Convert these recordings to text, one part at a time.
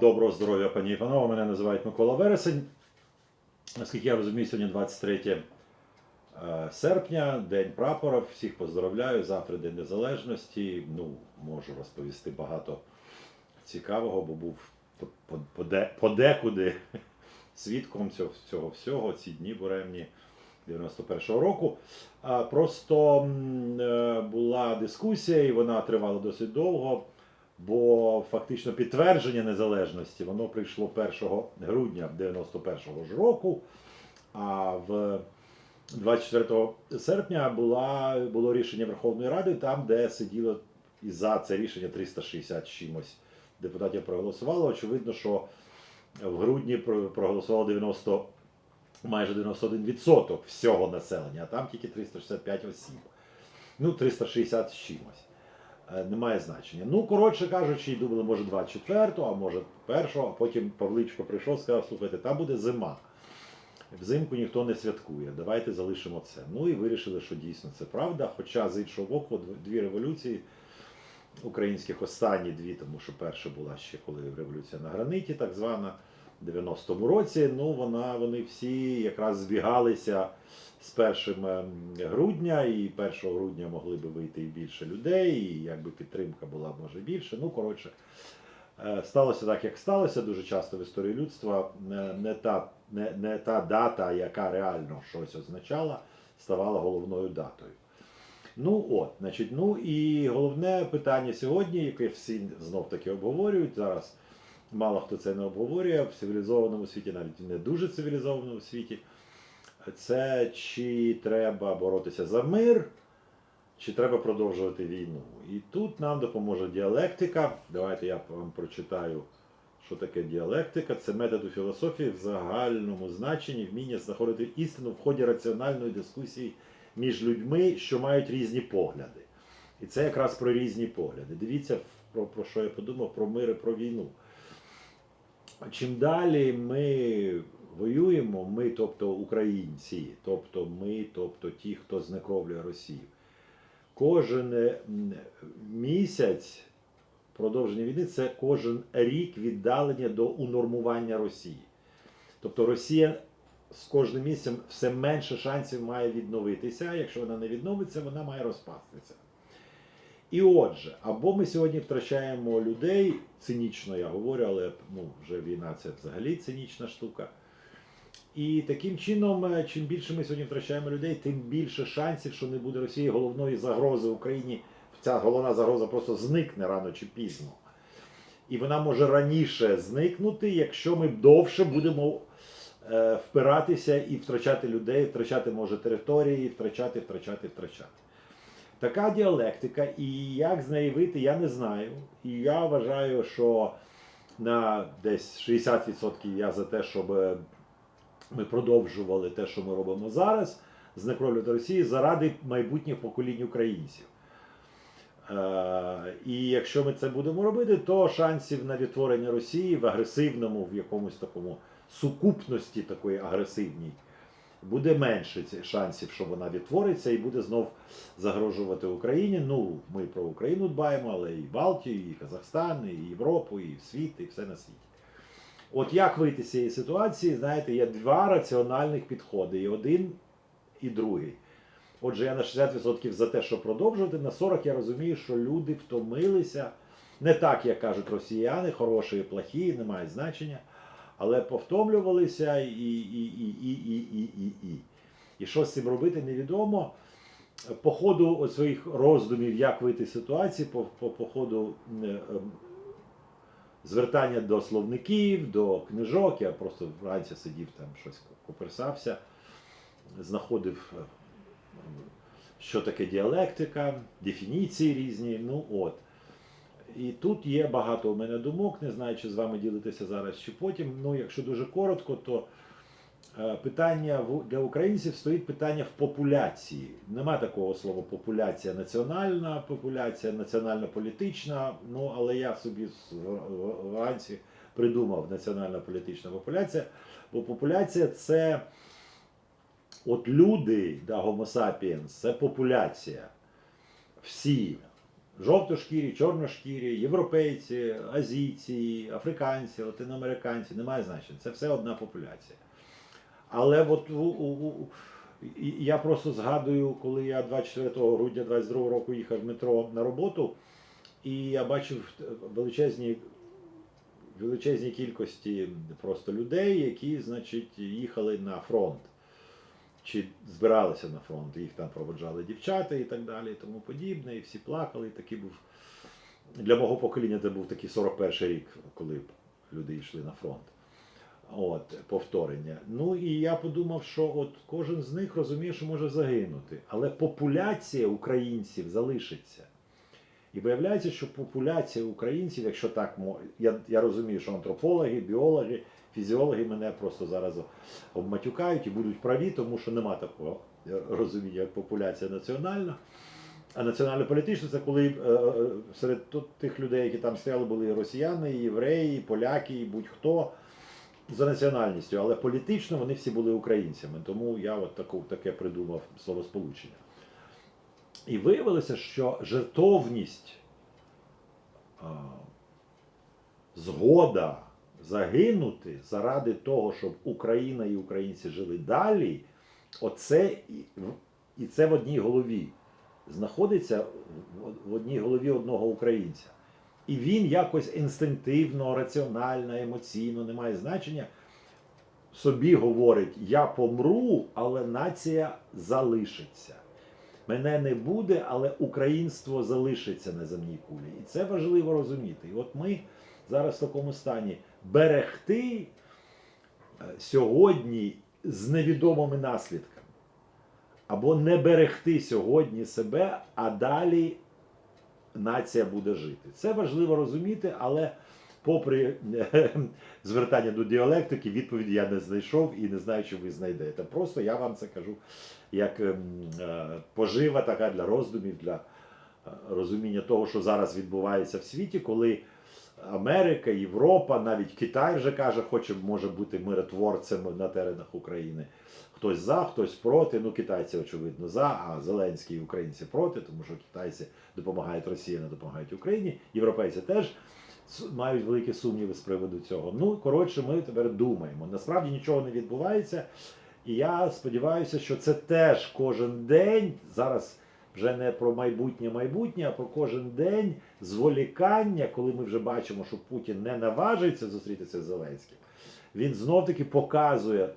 Доброго здоров'я, пані і панове. Мене називають Микола Вересень. Наскільки я розумію, сьогодні 23 е, серпня, День прапора. Всіх поздравляю. Завтра День Незалежності. Ну, можу розповісти багато цікавого, бо був подекуди свідком цього, цього всього, ці дні буремні 91-го року. Просто е, була дискусія, і вона тривала досить довго. Бо фактично підтвердження незалежності воно прийшло 1 грудня 91-го ж року, а в 24 серпня була, було рішення Верховної Ради, там, де сиділо і за це рішення 360 чимось депутатів проголосувало. Очевидно, що в грудні про- проголосувало 90, майже 91% всього населення, а там тільки 365 осіб. Ну, 360 з чимось. Е, Немає значення. Ну, коротше кажучи, думали, може 24-го, а може 1-го, а потім Павличко прийшов, сказав, слухайте, там буде зима. Взимку ніхто не святкує, давайте залишимо це. Ну і вирішили, що дійсно це правда. Хоча з іншого боку, дв- дві революції українських, останні дві, тому що перша була ще коли революція на граниті, так звана, 90-му році. Ну, вона, вони всі якраз збігалися з 1 ем, грудня, і 1 грудня могли би вийти і більше людей, і якби підтримка була може більше. Ну, коротше, е, сталося так, як сталося. Дуже часто в історії людства не, не, та, не, не та дата, яка реально щось означала, ставала головною датою. Ну от, значить, ну і головне питання сьогодні, яке всі знов таки обговорюють зараз. Мало хто це не обговорює в цивілізованому світі, навіть в не дуже цивілізованому світі. Це чи треба боротися за мир, чи треба продовжувати війну. І тут нам допоможе діалектика. Давайте я вам прочитаю, що таке діалектика. Це метод у філософії в загальному значенні вміння знаходити істину в ході раціональної дискусії між людьми, що мають різні погляди. І це якраз про різні погляди. Дивіться, про, про що я подумав, про мир і про війну. Чим далі ми воюємо, ми, тобто українці, тобто ми, тобто ті, хто знекровлює Росію, кожен е, місяць продовження війни це кожен рік віддалення до унормування Росії. Тобто Росія з кожним місяцем все менше шансів має відновитися. Якщо вона не відновиться, вона має розпастися. І отже, або ми сьогодні втрачаємо людей, цинічно я говорю, але ну, вже війна це взагалі цинічна штука. І таким чином, е, чим більше ми сьогодні втрачаємо людей, тим більше шансів, що не буде Росії головної загрози Україні. Ця головна загроза просто зникне рано чи пізно. І вона може раніше зникнути, якщо ми довше будемо е, впиратися і втрачати людей, втрачати може території, втрачати, втрачати, втрачати. Така діалектика, і як з неї вийти, я не знаю. І я вважаю, що на десь 60% я за те, щоб ми продовжували те, що ми робимо зараз, знекровлювати Росії заради майбутніх поколінь українців. Е, І якщо ми це будемо робити, то шансів на відтворення Росії в агресивному, в якомусь такому сукупності такої агресивній, буде менше шансів, що вона відтвориться і буде знов загрожувати Україні. Ну, ми про Україну дбаємо, але і Балтію, і Казахстан, і Європу, і світ, і все на світі. От як вийти з цієї ситуації, знаєте, є два раціональних підходи, і один, і другий. Отже, я на 60% за те, що продовжувати, на 40% я розумію, що люди втомилися. Не так, як кажуть росіяни, хороші і плохі, не має значення, але повтомлювалися і, і, і, і, і, і, і, і. І що з цим робити, невідомо. По ходу своїх роздумів, як вийти з ситуації, по, по, по ходу е, ем, звертання до словників, до книжок, я просто вранці сидів там щось коперсався, знаходив, е, що таке діалектика, дефініції різні. Ну от. І тут є багато у мене думок, не знаю, чи з вами ділитися зараз чи потім. Ну, якщо дуже коротко, то е, питання для українців стоїть питання в популяції. Нема такого слова популяція, національна популяція, національна політична. Ну, але я собі вранці придумав національна політична популяція. Бо популяція це от люди, да, Homo sapiens, це популяція. Всі жовтошкірі, чорношкірі, європейці, азійці, африканці, латиноамериканці, немає значення. Це все одна популяція. Але от у, у, у, я просто згадую, коли я 24 грудня 22 року їхав в метро на роботу, і я бачив величезні, величезні кількості просто людей, які, значить, їхали на фронт. Чи збиралися на фронт, їх там проводжали дівчата і так далі, і тому подібне, і всі плакали. І такий був для мого покоління це був такий 41 рік, коли люди йшли на фронт. От, повторення. Ну і я подумав, що от кожен з них розуміє, що може загинути. Але популяція українців залишиться. І виявляється, що популяція українців, якщо так я, я розумію, що антропологи, біологи, фізіологи мене просто зараз обматюкають і будуть праві, тому що нема такого розуміння, як популяція національна. А національно-політична це коли е, е, серед тих людей, які там стояли, були росіяни, і євреї, і поляки, і будь-хто за національністю, але політично вони всі були українцями. Тому я от таку, таке придумав словосполучення. І виявилося, що жертовність, згода загинути заради того, щоб Україна і українці жили далі, оце і, це в одній голові. Знаходиться в одній голові одного українця. І він якось інстинктивно, раціонально, емоційно, не має значення, собі говорить: я помру, але нація залишиться. Мене не буде, але українство залишиться на земній кулі. І це важливо розуміти. І от ми зараз в такому стані берегти е, сьогодні з невідомими наслідками. Або не берегти сьогодні себе, а далі нація буде жити. Це важливо розуміти, але попри е, звертання до діалектики, відповіді я не знайшов і не знаю, чи ви знайдете. Просто я вам це кажу як ем, е, пожива така для роздумів, для розуміння того, що зараз відбувається в світі, коли Америка, Європа, навіть Китай вже каже, хоче може бути миротворцем на теренах України. Хтось за, хтось проти. Ну, китайці, очевидно, за, а Зеленський і українці проти, тому що китайці допомагають Росії, не допомагають Україні. Європейці теж мають великі сумніви з приводу цього. Ну, коротше, ми тепер думаємо. Насправді нічого не відбувається. І я сподіваюся, що це теж кожен день зараз. Вже не про майбутнє майбутнє, а про кожен день зволікання, коли ми вже бачимо, що Путін не наважується зустрітися з Зеленським. Він знов-таки показує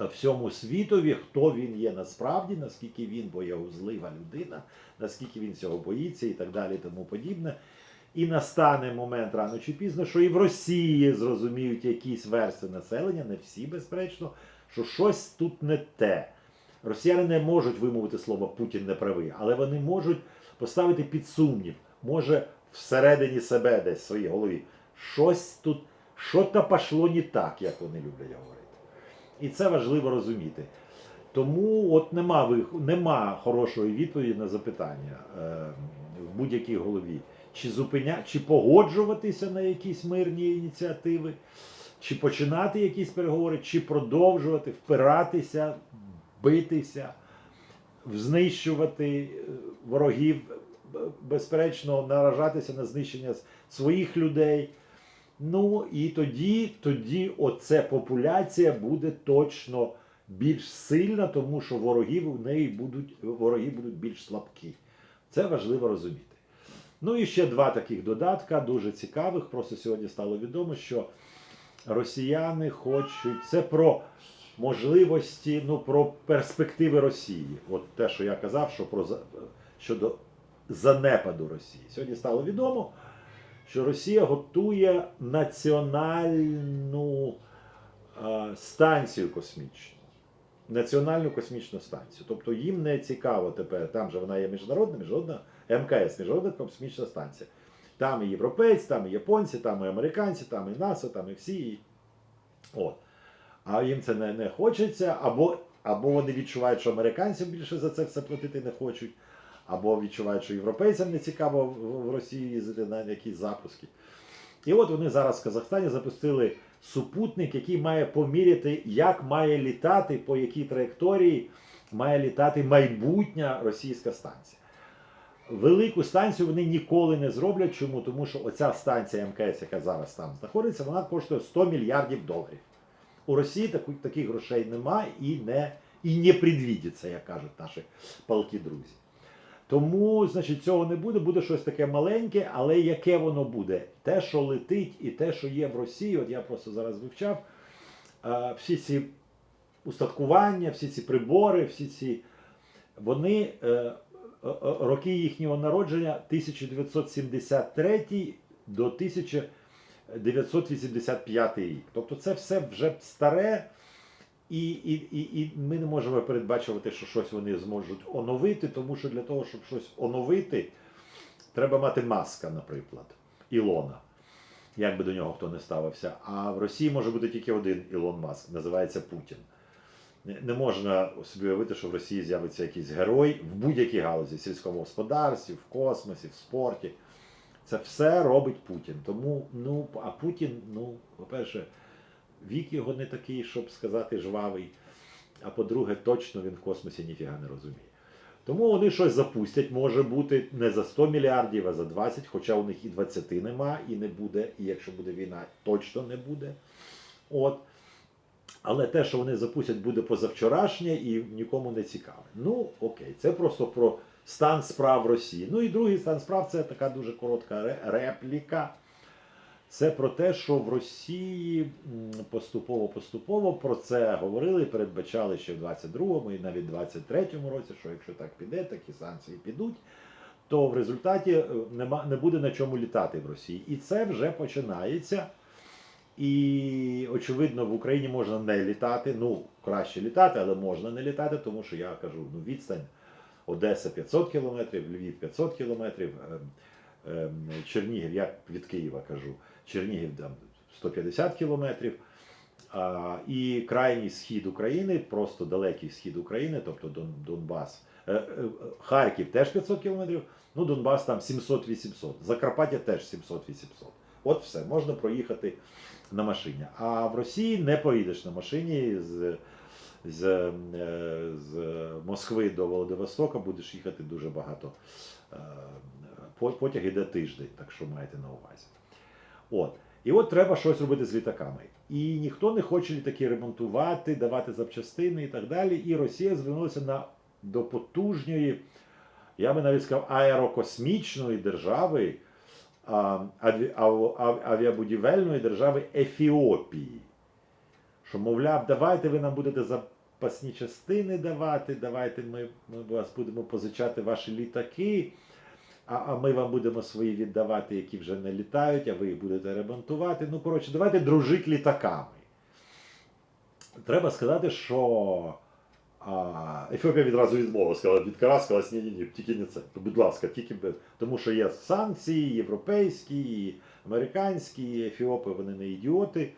е, всьому світові, хто він є насправді, наскільки він боягузлива людина, наскільки він цього боїться і так далі, тому подібне. І настане момент рано чи пізно, що і в Росії зрозуміють якісь верстви населення, не всі, безперечно, що щось тут не те. Росіяни не можуть вимовити слово Путін не правий, але вони можуть поставити під сумнів, може всередині себе десь в своїй голові. Щось тут, що-то пішло не так, як вони люблять говорити. І це важливо розуміти. Тому от нема, нема хорошої відповіді на запитання е, в будь-якій голові. Чи зупиня... чи погоджуватися на якісь мирні ініціативи, чи починати якісь переговори, чи продовжувати впиратися, битися, знищувати е, ворогів, безперечно, наражатися на знищення своїх людей. Ну і тоді, тоді оце популяція буде точно більш сильна, тому що ворогів у неї будуть, вороги будуть більш слабкі. Це важливо розуміти. Ну і ще два таких додатка, дуже цікавих. Просто сьогодні стало відомо, що росіяни хочуть. Це про можливості, ну про перспективи Росії. От те, що я казав, що про щодо занепаду Росії. Сьогодні стало відомо, що Росія готує національну е, станцію космічну. Національну космічну станцію. Тобто їм не цікаво тепер, там же вона є міжнародна, міжнародна МКС, міжнародна космічна станція. Там і європейці, там і японці, там і американці, там і НАСА, там і всі. От. А їм це не, не хочеться, або, або вони відчувають, що американцям більше за це все платити не хочуть, або відчувають, що європейцям не цікаво в, Росії на якісь запуски. І от вони зараз в Казахстані запустили супутник, який має поміряти, як має літати, по якій траєкторії має літати майбутня російська станція. Велику станцію вони ніколи не зроблять. Чому? Тому що оця станція МКС, яка зараз там знаходиться, вона коштує 100 мільярдів доларів. У Росії таку- таких грошей немає і не, і не предвідиться, як кажуть наші палки друзі. Тому, значить, цього не буде, буде щось таке маленьке, але яке воно буде? Те, що летить, і те, що є в Росії, от я просто зараз вивчав, всі ці устаткування, всі ці прибори, всі ці, вони е, е, роки їхнього народження 1973 до 1985 рік. Тобто це все вже старе, і, і, і, і ми не можемо передбачувати, що щось вони зможуть оновити, тому що для того, щоб щось оновити, треба мати маска, наприклад, Ілона. Як би до нього хто не ставився. А в Росії може бути тільки один Ілон Маск, називається Путін. Не- можна собі уявити, що в Росії з'явиться якийсь герой в будь-якій галузі, сільському господарстві, в космосі, в спорті. Це все робить Путін. Тому, ну, а Путін, ну, по-перше, вік його не такий, щоб сказати, жвавий. А по-друге, точно він в космосі ніфіга не розуміє. Тому вони щось запустять, може бути не за 100 мільярдів, а за 20, хоча у них і 20 нема, і не буде, і якщо буде війна, точно не буде. От. Але те, що вони запустять, буде позавчорашнє і нікому не цікаве. Ну, окей, це просто про стан справ Росії. Ну і другий стан справ це така дуже коротка репліка. Це про те, що в Росії поступово-поступово про це говорили, передбачали ще в 22-му і навіть 23-му році, що якщо так піде, такі санкції підуть, то в результаті е, нема, не буде на чому літати в Росії. І це вже починається. І очевидно, в Україні можна не літати. Ну, краще літати, але можна не літати, тому що я кажу, ну відстань Одеса 500 кілометрів, Львів 500 кілометрів, ем, ем, Чернігів, я від Києва кажу, Чернігів 150 кілометрів. І крайній схід України, просто далекий схід України, тобто Донбас. Е, е, Харків теж 500 кілометрів, ну Донбас там 700-800. Закарпаття теж 700-800. От все, можна проїхати на машині. А в Росії не поїдеш на машині з, з, е, з Москви до Володивостока, будеш їхати дуже багато. Е, по- Потяг іде тиждень, так що маєте на увазі. От. І от треба щось робити з літаками. І ніхто не хоче літаки ремонтувати, давати запчастини і так далі. І Росія звернулася на, до потужної, я би навіть сказав, аерокосмічної держави, а, аві- ав- ав- авіабудівельної держави Ефіопії. Що, мовляв, давайте ви нам будете запасні частини давати, давайте ми, ми вас будемо позичати ваші літаки, а, а ми вам будемо свої віддавати, які вже не літають, а ви їх будете ремонтувати. Ну, коротше, давайте дружити літаками. Треба сказати, що а, Ефіопія відразу відмовила, сказала, відкараскалась, ні, ні, ні, тільки не це. Будь ласка, тільки без. Тому що є санкції європейські, американські, ефіопи, вони не ідіоти.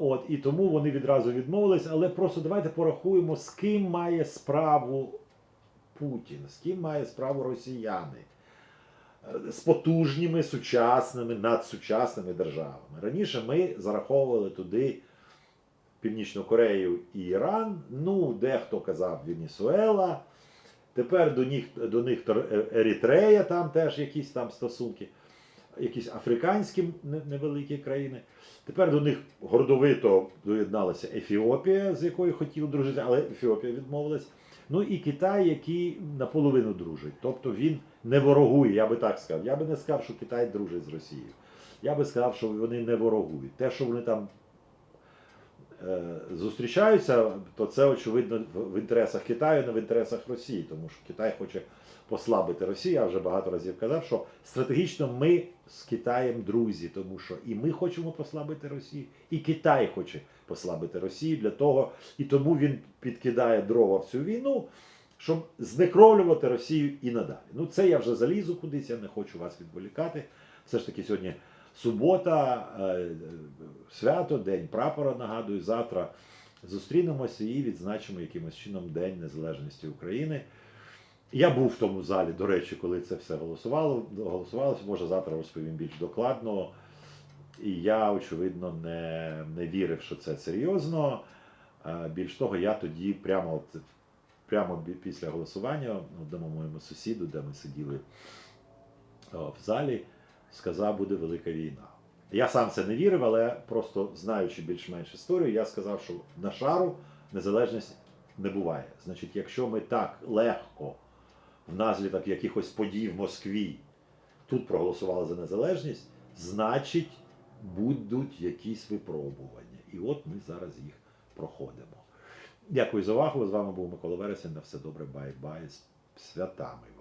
От, і тому вони відразу відмовились, але просто давайте порахуємо, з ким має справу Путін, з ким має справу росіяни. З потужними, сучасними, надсучасними державами. Раніше ми зараховували туди Північну Корею і Іран, ну, дехто казав Венесуела. Тепер до них, до них Е- Ерітрея, там теж якісь там стосунки, якісь африканські невеликі країни. Тепер до них гордовито доєдналася Ефіопія, з якою хотіли дружити, але Ефіопія відмовилась. Ну і Китай, який наполовину дружить. Тобто він не ворогує, я би так сказав. Я би не сказав, що Китай дружить з Росією. Я би сказав, що вони не ворогують. Те, що вони там зустрічаються, то це очевидно в- в інтересах Китаю, не в інтересах Росії, тому що Китай хоче послабити Росію. Я вже багато разів казав, що стратегічно ми з Китаєм друзі, тому що і ми хочемо послабити Росію, і Китай хоче послабити Росію для того, і тому він підкидає дрова в цю війну, щоб знекровлювати Росію і надалі. Ну це я вже залізу кудись, я не хочу вас відволікати. Все ж таки сьогодні субота, е, е, свято, День прапора, нагадую, завтра зустрінемося і відзначимо якимось чином День Незалежності України. Я був в тому залі, до речі, коли це все голосувало, голосувалося, може завтра розповім більш докладно. І я, очевидно, не, не вірив, що це серйозно. Е, Більш того, я тоді прямо прямо після голосування одному моєму сусіду, де ми сиділи в залі, сказав, буде велика війна. Я сам це не вірив, але просто знаючи більш-менш історію, я сказав, що на шару незалежність не буває. Значить, якщо ми так легко внаслідок якихось подій в Москві тут проголосували за незалежність, значить будуть якісь випробування. І от ми зараз їх проходимо. Дякую за увагу. З вами був Микола Вересень. На все добре, бай-бай. Святами.